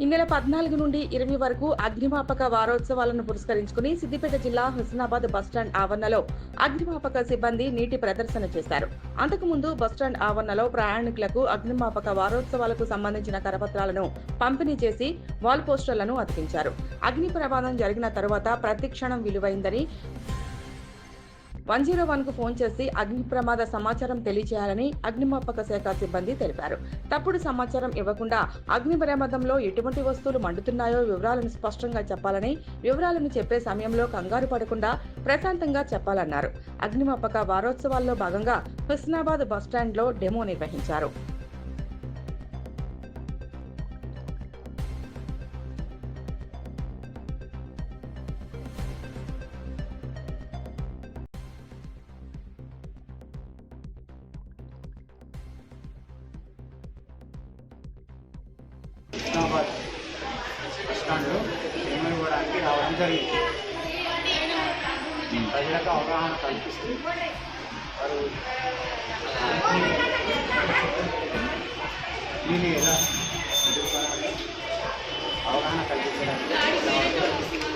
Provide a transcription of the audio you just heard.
ఈ నెల పద్నాలుగు నుండి ఇరవై వరకు అగ్నిమాపక వారోత్సవాలను పురస్కరించుకుని సిద్దిపేట జిల్లా హుస్నాబాద్ బస్టాండ్ ఆవరణలో అగ్నిమాపక సిబ్బంది నీటి ప్రదర్శన చేశారు. అంతకుముందు బస్టాండ్ ఆవరణలో ప్రయాణికులకు అగ్నిమాపక వారోత్సవాలకు సంబంధించిన కరపత్రాలను పంపిణీ చేసి వాల్ పోస్టర్లను అతికించారు. అగ్ని ప్రమాదం జరిగిన తరువాత ప్రతి క్షణం విలువైందని వన్ జీరో వన్కు ఫోన్ చేసి అగ్ని ప్రమాద సమాచారం తెలియజేయాలని అగ్నిమాపక శాఖ సిబ్బంది తెలిపారు. తప్పుడు సమాచారం ఇవ్వకుండా అగ్ని ప్రమాదంలో ఎటువంటి వస్తువులు మండుతున్నాయో వివరాలను స్పష్టంగా చెప్పాలని వివరాలను చెప్పే సమయంలో కంగారు పడకుండా ప్రశాంతంగా చెప్పాలన్నారు. అగ్నిమాపక వారోత్సవాల్లో భాగంగా హుస్నాబాద్ బస్టాండ్లో డెమో నిర్వహించారు. హుస్నాబాద్ బస్ స్టాండ్లో డెమో ఇవ్వడానికి రావడం జరిగింది ప్రజలకు అవగాహన కల్పిస్తూ వారు దీన్ని ఎలా అవగాహన కల్పించడానికి.